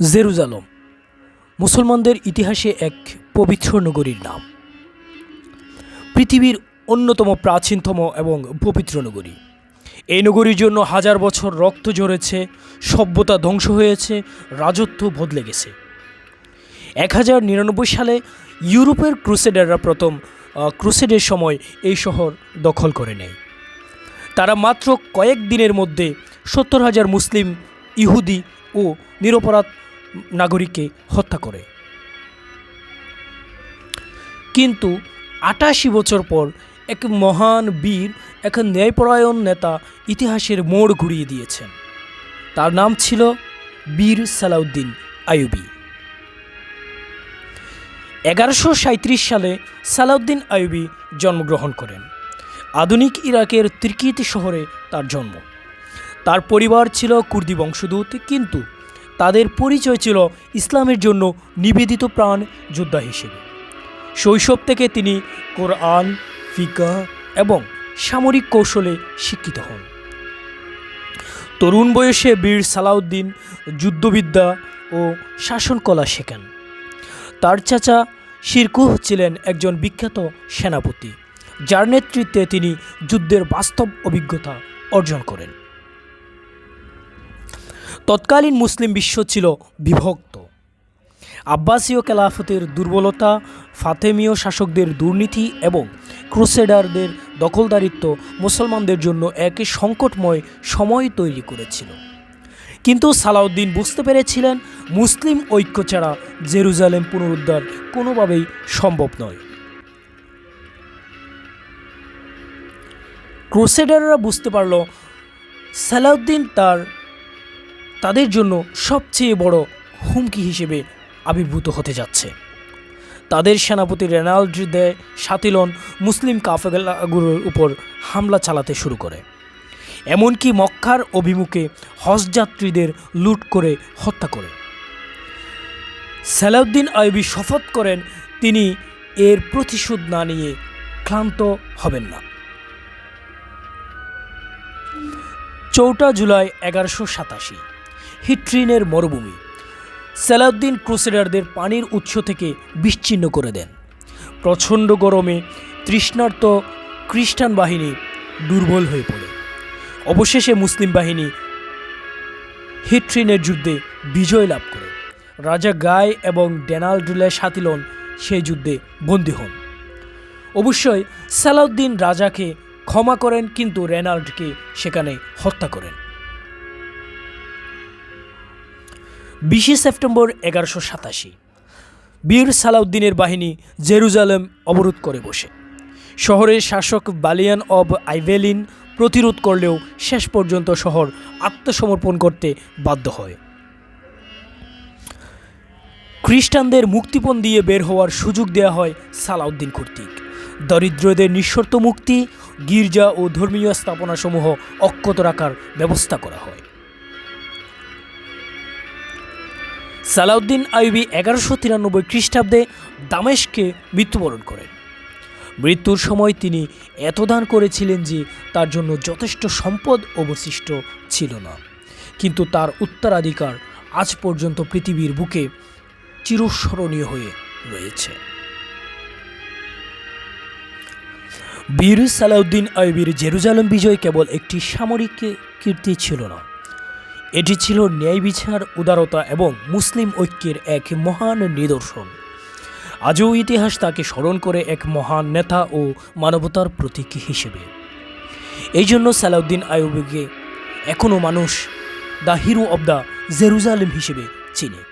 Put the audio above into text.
জেরুজালম, মুসলমানদের ইতিহাসে এক পবিত্র নগরীর নাম। পৃথিবীর অন্যতম প্রাচীনতম এবং পবিত্র নগরী। এই নগরীর জন্য হাজার বছর রক্ত ঝরেছে, সভ্যতা ধ্বংস হয়েছে, রাজত্ব বদলে গেছে। এক হাজার নিরানব্বই সালে ইউরোপের ক্রুসেডাররা প্রথম ক্রুসেডের সময় এই শহর দখল করে নেয়। তারা মাত্র কয়েক দিনের মধ্যে সত্তর হাজার মুসলিম, ইহুদি ও নিরপরাধ নাগরিককে হত্যা করে। কিন্তু আটাশি বছর পর এক মহান বীর, এক ন্যায়পরায়ণ নেতা ইতিহাসের মোড় ঘুরিয়ে দিয়েছেন। তার নাম ছিল বীর সালাউদ্দিন আইয়ুবী। এগারোশো সালে সালাউদ্দিন আইয়ুবী জন্মগ্রহণ করেন। আধুনিক ইরাকের তিরকিতি শহরে তার জন্ম। তার পরিবার ছিল কুর্দি বংশোদ্ভূত, কিন্তু তাদের পরিচয় ছিল ইসলামের জন্য নিবেদিত প্রাণ যোদ্ধা হিসেবে। শৈশব থেকে তিনি কোরআন, ফিকা এবং সামরিক কৌশলে শিক্ষিত হন। তরুণ বয়সে বীর সালাউদ্দিন যুদ্ধবিদ্যা ও শাসনকলা শেখেন। তার চাচা শিরকুহ ছিলেন একজন বিখ্যাত সেনাপতি, যার নেতৃত্বে তিনি যুদ্ধের বাস্তব অভিজ্ঞতা অর্জন করেন। তৎকালীন মুসলিম বিশ্ব ছিল বিভক্ত। আব্বাসীয় খেলাফতের দুর্বলতা, ফাতেমীয় শাসকদের দুর্নীতি এবং ক্রুসেডারদের দখলদারিত্ব মুসলমানদের জন্য এক সংকটময় সময় তৈরি করেছিল। কিন্তু সালাউদ্দিন বুঝতে পেরেছিলেন, মুসলিম ঐক্য ছাড়া জেরুজালেম পুনরুদ্ধার কোনোভাবেই সম্ভব নয়। ক্রুসেডাররা বুঝতে পারল, সালাউদ্দিন তার তাদের জন্য সবচেয়ে বড় হুমকি হিসেবে আবির্ভূত হতে যাচ্ছে। তাদের সেনাপতি রেনাল্ড দে সাতিলন মুসলিম কাফেলাগুলোর উপর হামলা চালাতে শুরু করে। এমনকি মক্কার অভিমুখে হজযাত্রীদের লুট করে হত্যা করে। সালাউদ্দিন আইবি শপথ করেন, তিনি এর প্রতিশোধ না নিয়ে ক্লান্ত হবেন না। চৌঠা জুলাই এগারোশো সাতাশি হিট্রিনের মরুভূমি। সালাউদ্দিন ক্রুসেডারদের পানির উৎস থেকে বিচ্ছিন্ন করে দেন। প্রচণ্ড গরমে তৃষ্ণার্ত খ্রিস্টান বাহিনী দুর্বল হয়ে পড়ে। অবশেষে মুসলিম বাহিনী হিট্রিনের যুদ্ধে বিজয় লাভ করে। রাজা গায় এবং ডেনাল্ডুলে সাতিলন সেই যুদ্ধে বন্দী হন। অবশ্যই সালাউদ্দিন রাজাকে ক্ষমা করেন, কিন্তু রেনাল্ডকে সেখানে হত্যা করেন। বিশে সেপ্টেম্বর এগারোশো সাতাশি। বীর সালাউদ্দিনের বাহিনী জেরুজালেম অবরোধ করে বসে। শহরের শাসক বালিয়ান অব আইভেলিন প্রতিরোধ করলেও শেষ পর্যন্ত শহর আত্মসমর্পণ করতে বাধ্য হয়। খ্রিস্টানদের মুক্তিপণ দিয়ে বের হওয়ার সুযোগ দেওয়া হয় সালাউদ্দিন কর্তৃক। দরিদ্রদের নিঃশর্ত মুক্তি, গির্জা ও ধর্মীয় স্থাপনাসমূহ অক্ষত রাখার ব্যবস্থা করা হয়। সালাউদ্দিন আইবি এগারোশো তিরানব্বই খ্রিস্টাব্দে দামেশকে মৃত্যুবরণ করেন। মৃত্যুর সময় তিনি এত দান করেছিলেন যে তার জন্য যথেষ্ট সম্পদ অবশিষ্ট ছিল না। কিন্তু তার উত্তরাধিকার আজ পর্যন্ত পৃথিবীর বুকে চিরস্মরণীয় হয়ে রয়েছে। বীর সালাউদ্দিন আইবির জেরুজালেম বিজয় কেবল একটি সামরিক কীর্তি ছিল না এটি ছিল ন্যায় বিচার, উদারতা এবং মুসলিম ঐক্যের এক মহান নিদর্শন। আজও ইতিহাস তাকে স্মরণ করে এক মহান নেতা ও মানবতার প্রতীক হিসেবে। এই জন্য সালাউদ্দিন আয়ুবকে এখনও মানুষ the hero of the Jerusalem হিসেবে চিনে।